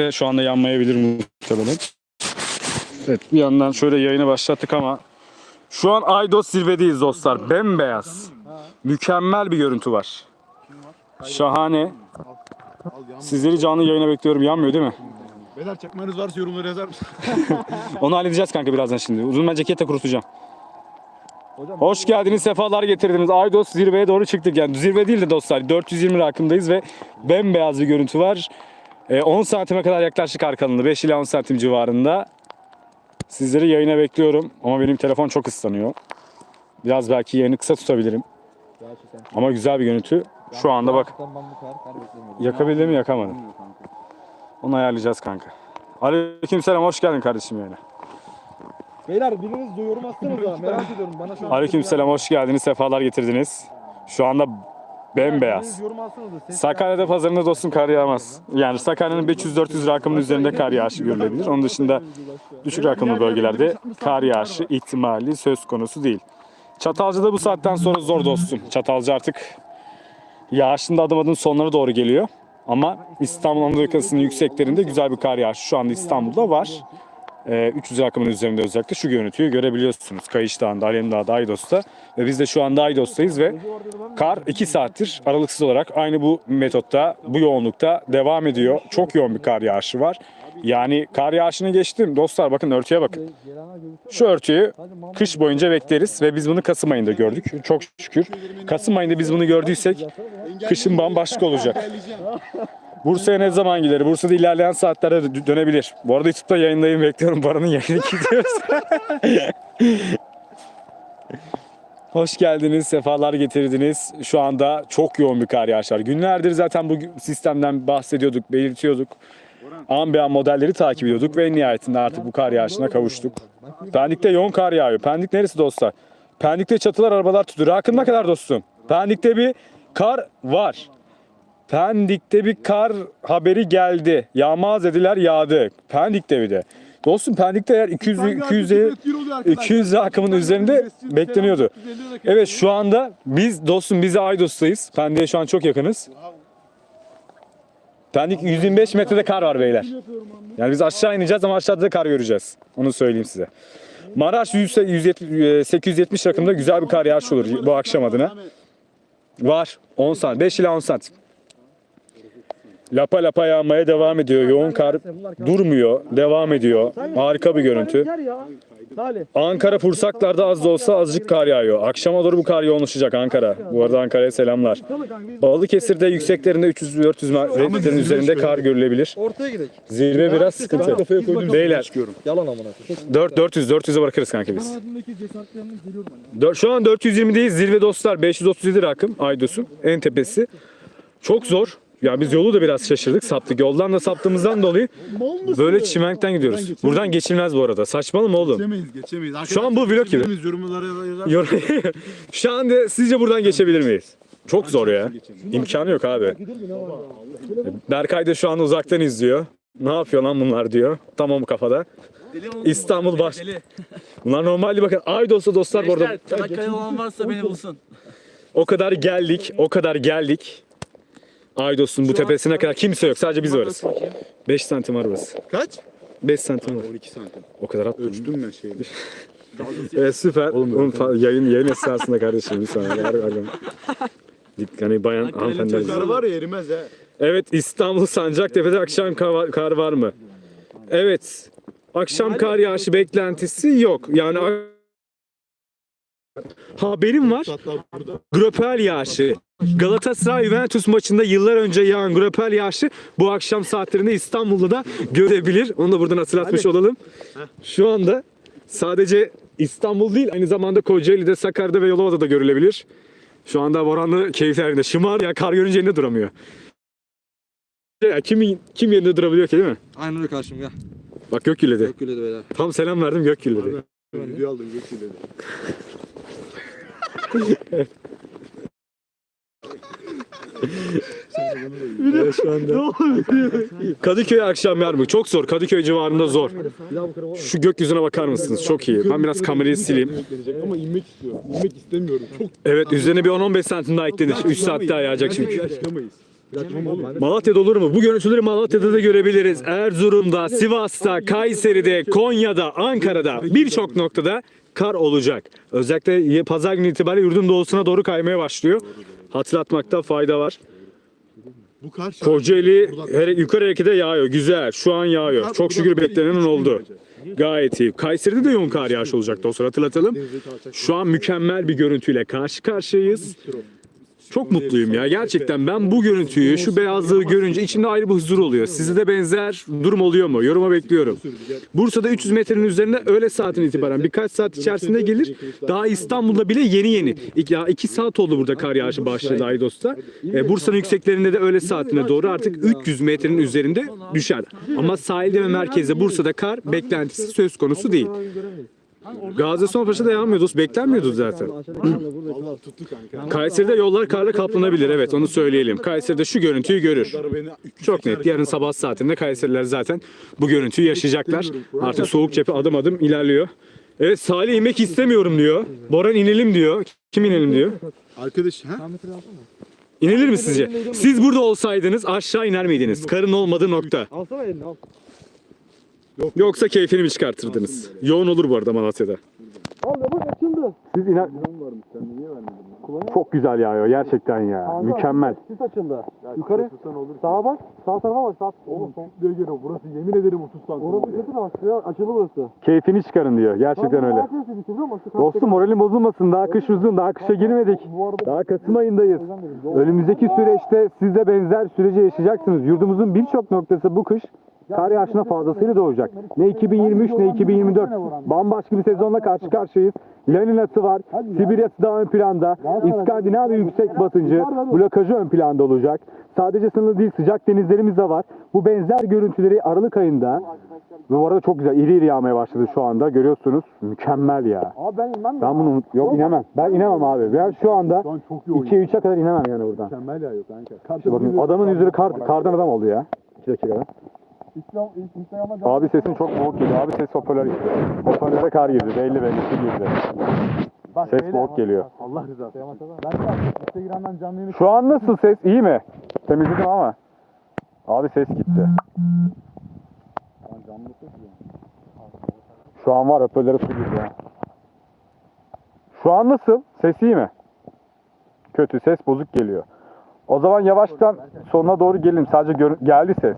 Ve Şu anda yanmayabilir muhtemelen. Evet bir yandan şöyle yayını başlattık ama şu an Aydos zirvedeyiz dostlar. Bembeyaz. Mükemmel bir görüntü var. Şahane. Sizleri canlı yayına bekliyorum. Yanmıyor değil mi? Beyler çakmanız varsa yorumlara yazar mısın? Onu halledeceğiz kanka birazdan şimdi. Uzun ben cekette kurutacağım. Hoş geldiniz, sefalar getirdiniz. Aydos zirveye doğru çıktık. Yani zirve değil de dostlar. 420 rakımdayız ve bembeyaz bir görüntü var. Ee, 10 santime kadar yaklaşık arkalığında. 5 ila 10 santim civarında. Sizleri yayına bekliyorum. Ama benim telefon çok ıslanıyor. Biraz belki yayını kısa tutabilirim. Ama güzel bir görüntü. Şu anda bak. Yakabildim mi yakamadım. Onu ayarlayacağız kanka. Aleykümselam hoş geldin kardeşim yayına. Beyler biriniz yorum atsanıza merak ediyorum bana şu an. Aleykümselam hoş geldiniz. Sefalar getirdiniz. Şu anda bembeyaz. Yorum. Ses Sakarya'da pazarında dostum kar yağmaz. Yani Sakarya'nın 500-400 rakımının üzerinde kar yağışı görülebilir. Onun dışında düşük rakımlı bölgelerde kar yağışı ihtimali söz konusu değil. Çatalca'da bu saatten sonra zor dostum. Çatalca artık yağışın da adım adım sonlara doğru geliyor. Ama İstanbul Anadolu yakasının yükseklerinde güzel bir kar yağışı şu anda İstanbul'da var. Ee, 300 rakımın üzerinde özellikle şu görüntüyü görebiliyorsunuz. Kayış Dağı'nda, Alemdağ'da, Aydos'ta. Ve biz de şu anda Aydos'tayız ve kar 2 saattir aralıksız olarak aynı bu metotta, bu yoğunlukta devam ediyor. Çok yoğun bir kar yağışı var. Yani kar yağışını geçtim. Dostlar bakın örtüye bakın. Şu örtüyü kış boyunca bekleriz ve biz bunu Kasım ayında gördük. Çok şükür. Kasım ayında biz bunu gördüysek kışın bambaşka olacak. Bursa'ya ne zaman gider? Bursa'da ilerleyen saatlerde dö- dönebilir. Bu arada YouTube'da yayındayım bekliyorum. Baran'ın yayını gidiyoruz. Hoş geldiniz, sefalar getirdiniz. Şu anda çok yoğun bir kar yağışı var. Günlerdir zaten bu sistemden bahsediyorduk, belirtiyorduk. An be an modelleri takip ediyorduk ve en nihayetinde artık bu kar yağışına kavuştuk. Pendik'te yoğun kar yağıyor. Pendik neresi dostlar? Pendik'te çatılar arabalar tutuyor. Rakın ne kadar dostum? Pendik'te bir kar var. Pendik'te bir kar haberi geldi. Yağmaz dediler yağdı. Pendik'te bir de. Dostum Pendik'te eğer 200 200 200 rakımın üzerinde bekleniyordu. Evet şu anda biz dostum bize Aydos'tayız. Pendik'e şu an çok yakınız. Pendik 125 metrede kar var beyler. Yani biz aşağı ineceğiz ama aşağıda da kar göreceğiz. Onu söyleyeyim size. Maraş 100 170 870 rakımda güzel bir kar yağışı olur bu akşam adına. Var. 10 sant. 5 ila 10 santim. Lapa lapa yağmaya devam ediyor. Yoğun kar durmuyor. Devam ediyor. Harika bir görüntü. Ankara Pursaklar'da az da olsa azıcık kar yağıyor. Akşama doğru bu kar yoğunlaşacak Ankara. Bu arada Ankara'ya selamlar. Balıkesir'de yükseklerinde 300-400 metrenin üzerinde kar görülebilir. ortaya gidelim. Zirve biraz sıkıntı. Beyler Yalan amına koyayım. 4 400 400'e bırakırız kanka biz. Şu an 420'deyiz. Zirve dostlar 537 rakım Aydos'un en tepesi. Çok zor. Ya biz yolu da biraz şaşırdık, saptık. Yoldan da saptığımızdan dolayı böyle çimenkten gidiyoruz. Buradan geçilmez bu arada. Saçmalama oğlum. Geçemeyiz, geçemeyiz. Şu an bu vlog gibi. Geçemeyiz, Yorumlara yazar. Yor- Şu anda sizce buradan geçebilir miyiz? Çok zor ya. İmkanı yok abi. Berkay da şu an uzaktan izliyor. Ne yapıyor lan bunlar diyor. Tamam kafada. İstanbul baş. Bunlar normalde bakın Aydos'ta dostlar bu arada Çanakkale olan varsa beni bulsun. o kadar geldik, o kadar geldik. Aydos'un bu tepesine kadar kimse yok. Sadece biz varız. 5 santim var burası. Kaç? 5 santim var. 12 santim. O kadar atladım. Ölçtüm ben şeyi. Evet süper. Oğlum, fa- yayın yayın esnasında kardeşim bir saniye. Ver, ver bana. Dik- Hani bayan hanımefendiler. Kar var ya erimez ha. Evet İstanbul Sancaktepe'de akşam kar var, kar var mı? Evet. Akşam kar yağışı beklentisi yok. Yani haberim var. Gröpel yağışı. Galatasaray Juventus maçında yıllar önce yağan Gröpel yağışı bu akşam saatlerinde İstanbul'da da görebilir. Onu da buradan hatırlatmış olalım. Şu anda sadece İstanbul değil aynı zamanda Kocaeli'de, Sakarya'da ve Yalova'da da görülebilir. Şu anda Boranlı keyiflerinde. Şımar ya kar görünce yerinde duramıyor. Ya kim, kim yerinde durabiliyor ki değil mi? Aynen öyle karşım ya. Bak gök gürledi. Çok güle de beyler. Tam selam verdim gök gürledi. Video aldım geçti dedi. Evet, şu anda. Kadıköy akşam yarmı. Çok zor. Kadıköy civarında zor. Şu gökyüzüne bakar mısınız? Çok iyi. Ben biraz kamerayı sileyim. Ama inmek istiyorum. İnmek istemiyorum. Çok Evet üzerine bir 10-15 santim daha eklenir. 3 saat daha yağacak çünkü. Malatya'da olur mu? Bu görüntüleri Malatya'da da görebiliriz. Erzurum'da, Sivas'ta, Kayseri'de, Konya'da, Ankara'da birçok noktada kar olacak. Özellikle pazar günü itibariyle yurdun doğusuna doğru kaymaya başlıyor. Hatırlatmakta fayda var. Bu kar Kocaeli her, yukarı harekete yağıyor. Güzel. Şu an yağıyor. Çok şükür beklenenin oldu. Gayet iyi. Kayseri'de de yoğun kar yağışı olacak dostlar hatırlatalım. Şu an mükemmel bir görüntüyle karşı karşıyayız. Çok mutluyum ya. Gerçekten ben bu görüntüyü, şu beyazlığı görünce içimde ayrı bir huzur oluyor. Sizde de benzer durum oluyor mu? Yoruma bekliyorum. Bursa'da 300 metrenin üzerinde öğle saatin itibaren birkaç saat içerisinde gelir. Daha İstanbul'da bile yeni yeni. Ya iki saat oldu burada kar yağışı başladı Aydos'ta. E, Bursa'nın yükseklerinde de öğle saatine doğru artık 300 metrenin üzerinde düşer. Ama sahilde ve merkezde Bursa'da kar beklentisi söz konusu değil. Gazi Paşa'da yağmıyor dost. Beklenmiyordu zaten. Allah tuttu kanka. Kayseri'de yollar karla kaplanabilir. Evet onu söyleyelim. Kayseri'de şu görüntüyü görür. Çok net. Yarın sabah saatinde Kayseriler zaten bu görüntüyü yaşayacaklar. Artık soğuk cephe adım adım ilerliyor. Evet Salih inmek istemiyorum diyor. Boran inelim diyor. Kim inelim diyor. Arkadaş ha? İnilir mi sizce? Siz burada olsaydınız aşağı iner miydiniz? Karın olmadığı nokta. Alsana elini al. Yoksa keyfini mi çıkartırdınız? Yoğun olur bu arada Malatya'da. Al ya bak açıldı. Siz iner... Çok güzel yağıyor gerçekten ya. Mükemmel. Sis açıldı. Yukarı. Sağa bak. Sağ tarafa bak. Sağ. Oğlum Diye geliyor. Burası yemin ederim 30 santim. Orası kötü de bak. Ya, açıldı burası. Keyfini çıkarın diyor. Gerçekten öyle. Dostum moralin bozulmasın. Daha kış uzun. Daha kışa girmedik. Daha Kasım ayındayız. Önümüzdeki süreçte siz de benzer süreci yaşayacaksınız. Yurdumuzun birçok noktası bu kış kar yağışına fazlasıyla doğacak. Ne 2023 ne 2024. Bambaşka bir sezonla karşı karşıyayız. Laninası var. Sibirya'sı daha ön planda. İskandinavya yüksek batıncı. Blokajı ön planda olacak. Sadece sınırlı değil sıcak denizlerimiz de var. Bu benzer görüntüleri Aralık ayında ve bu arada çok güzel iri iri yağmaya başladı şu anda. Görüyorsunuz. Mükemmel ya. Abi ben inmem Ben bunu unut- yok inemem. Ben inemem abi. Ben şu anda Şu an çok yoğun. 2'ye 3'e kadar inemem yani buradan. Mükemmel yağıyor kanka. İşte bakın adamın yüzü kar, kardan adam oldu ya. 2 dakikada. İslam, Instagram'a Abi sesin çok boğuk geliyor. Abi ses hoparlör işte. Hoparlöre kar girdi. Belli belli su girdi. Ses boğuk geliyor. Allah rızası. Ben de Instagram'dan canlı yayını Şu an nasıl ses? İyi mi? Temizledim ama. Abi ses gitti. Şu an var hoparlöre su girdi ya. Şu an nasıl? Ses iyi mi? Kötü ses bozuk geliyor. O zaman yavaştan sonuna doğru gelin. Sadece geldi ses.